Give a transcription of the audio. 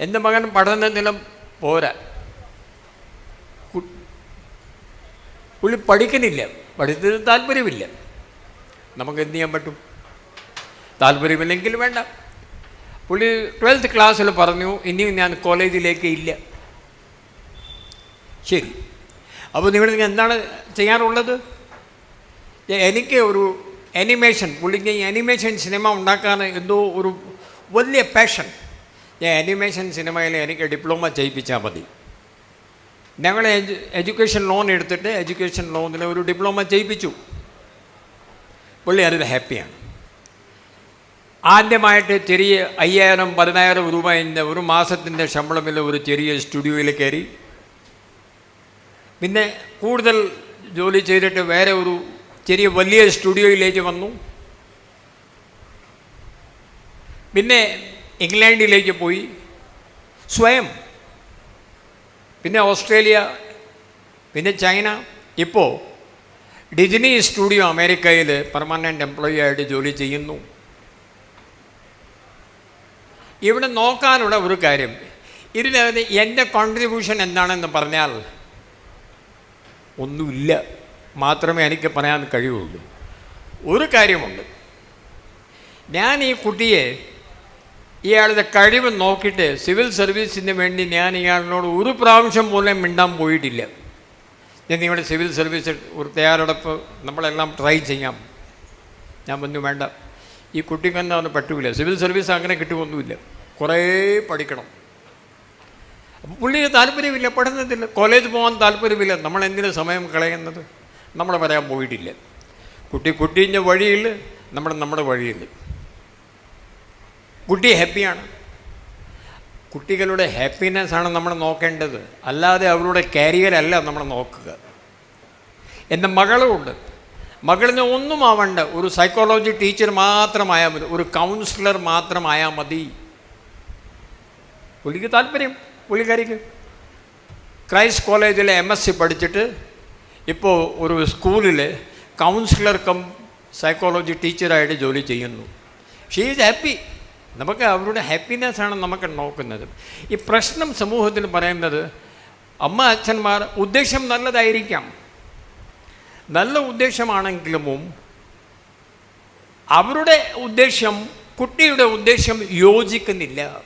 എന്റെ മകൻ പഠന നിലം പോരാ. പുള്ളി പഠിക്കുന്നില്ല. പഠിച്ചതിന് താല്പര്യമില്ല. നമുക്ക് എന്ത് ചെയ്യാൻ പറ്റും? താല്പര്യമില്ലെങ്കിൽ വേണ്ട. പുള്ളി ട്വൽത്ത് ക്ലാസ്സിൽ പറഞ്ഞു ഇനിയും ഞാൻ കോളേജിലേക്ക് ഇല്ല. ശരി. അപ്പോൾ നിങ്ങൾ എന്താണ് ചെയ്യാറുള്ളത് എനിക്ക് ഒരു അനിമേഷൻ പുള്ളിക്ക് അനിമേഷൻ സിനിമ ഉണ്ടാക്കാൻ എന്തോ ഒരു വലിയ പാഷൻ ഞാൻ അനിമേഷൻ സിനിമയിൽ എനിക്ക് ഡിപ്ലോമ ചെയ്യിപ്പിച്ചാൽ മതി. ഞങ്ങൾ എഡ്യൂക്കേഷൻ ലോൺ എടുത്തിട്ട് എഡ്യൂക്കേഷൻ ലോണിൽ ഒരു ഡിപ്ലോമ ചെയ്യിപ്പിച്ചു പുള്ളി അതിൽ ഹാപ്പിയാണ് ആദ്യമായിട്ട് ചെറിയ അയ്യായിരം പതിനായിരം രൂപന്റെ ഒരു മാസത്തിന്റെ ശമ്പളമില്ല ഒരു ചെറിയ സ്റ്റുഡിയോയിൽ കയറി. പിന്നെ കൂടുതൽ ജോലി ചെയ്തിട്ട് വേറെ ഒരു ചെറിയ വലിയ സ്റ്റുഡിയോയിലേക്ക് വന്നു. പിന്നെ ഇംഗ്ലണ്ടിലേക്ക് പോയി. സ്വയം. പിന്നെ ഓസ്ട്രേലിയ പിന്നെ ചൈന. ഇപ്പോൾ ഡിസ്നി സ്റ്റുഡിയോ അമേരിക്കയിൽ പെർമനന്റ് എംപ്ലോയി ആയിട്ട് ജോലി ചെയ്യുന്നു. ഇവിടെ നോക്കാനുള്ള ഒരു കാര്യം. ഇതിനകത്ത് എന്റെ കോൺട്രിബ്യൂഷൻ എന്താണെന്ന് പറഞ്ഞാൽ ഒന്നുമില്ല. മാത്രമേ എനിക്ക് പറയാൻ കഴിയുള്ളൂ. ഒരു കാര്യമുണ്ട്. ഞാൻ ഈ കുട്ടിയെ ഇയാളുടെ കഴിവ് നോക്കിയിട്ട് സിവിൽ സർവീസിന് വേണ്ടി ഞാൻ ഇയാളിനോട് ഒരു പ്രാവശ്യം പോലും മിണ്ടാൻ പോയിട്ടില്ല. ഞാൻ നിങ്ങളുടെ സിവിൽ സർവീസ് ഒരു തയ്യാറെടുപ്പ് നമ്മളെല്ലാം ട്രൈ ചെയ്യാം. ഞാൻ പറഞ്ഞു വേണ്ട. ഈ കുട്ടിക്കൊന്നും എന്താണ് പറ്റൂല. സിവിൽ സർവീസ് അങ്ങനെ കിട്ടുമൊന്നുമില്ല കുറേ പഠിക്കണം. അപ്പം പുള്ളിക്ക് താല്പര്യമില്ല പഠനത്തിൽ കോളേജ് പോകാൻ താല്പര്യമില്ല. നമ്മൾ എന്തിനു സമയം കളയുന്നത്? നമ്മൾ വരാൻ പോയിട്ടില്ല. കുട്ടി കുട്ടീന്റെ വഴിയിൽ നമ്മൾ നമ്മുടെ വഴിയിൽ. കുട്ടി ഹാപ്പിയാണ്. കുട്ടികളുടെ ഹാപ്പിനെസ് ആണ് നമ്മൾ നോക്കേണ്ടത്. അല്ലാതെ അവരുടെ കരിയറല്ല നമ്മൾ നോക്കുക. എന്റെ മകളുമുണ്ട് മകളിന് ഒന്നും ആവണ്ട. ഒരു സൈക്കോളജി ടീച്ചർ മാത്രമായാൽ മതി. ഒരു കൗൺസിലർ മാത്രമായാൽ മതി. പുള്ളിക്ക് താല്പര്യം. പുള്ളിക്കാരിക്ക്. ക്രൈസ്റ്റ് കോളേജിലെ എം എസ് സി പഠിച്ചിട്ട് ഇപ്പോൾ ഒരു സ്കൂളിൽ കൗൺസിലർ കം സൈക്കോളജി ടീച്ചറായിട്ട് ജോലി ചെയ്യുന്നു. ഷീ ഈസ് ഹാപ്പി നമുക്ക് അവരുടെ ഹാപ്പിനെസ് ആണ് നമുക്ക് നോക്കുന്നത്. ഈ പ്രശ്നം സമൂഹത്തിൽ പറയുന്നത് അമ്മ അച്ഛന്മാർ ഉദ്ദേശം നല്ലതായിരിക്കാം. നല്ല ഉദ്ദേശമാണെങ്കിലും അവരുടെ ഉദ്ദേശം കുട്ടിയുടെ ഉദ്ദേശം യോജിക്കുന്നില്ല.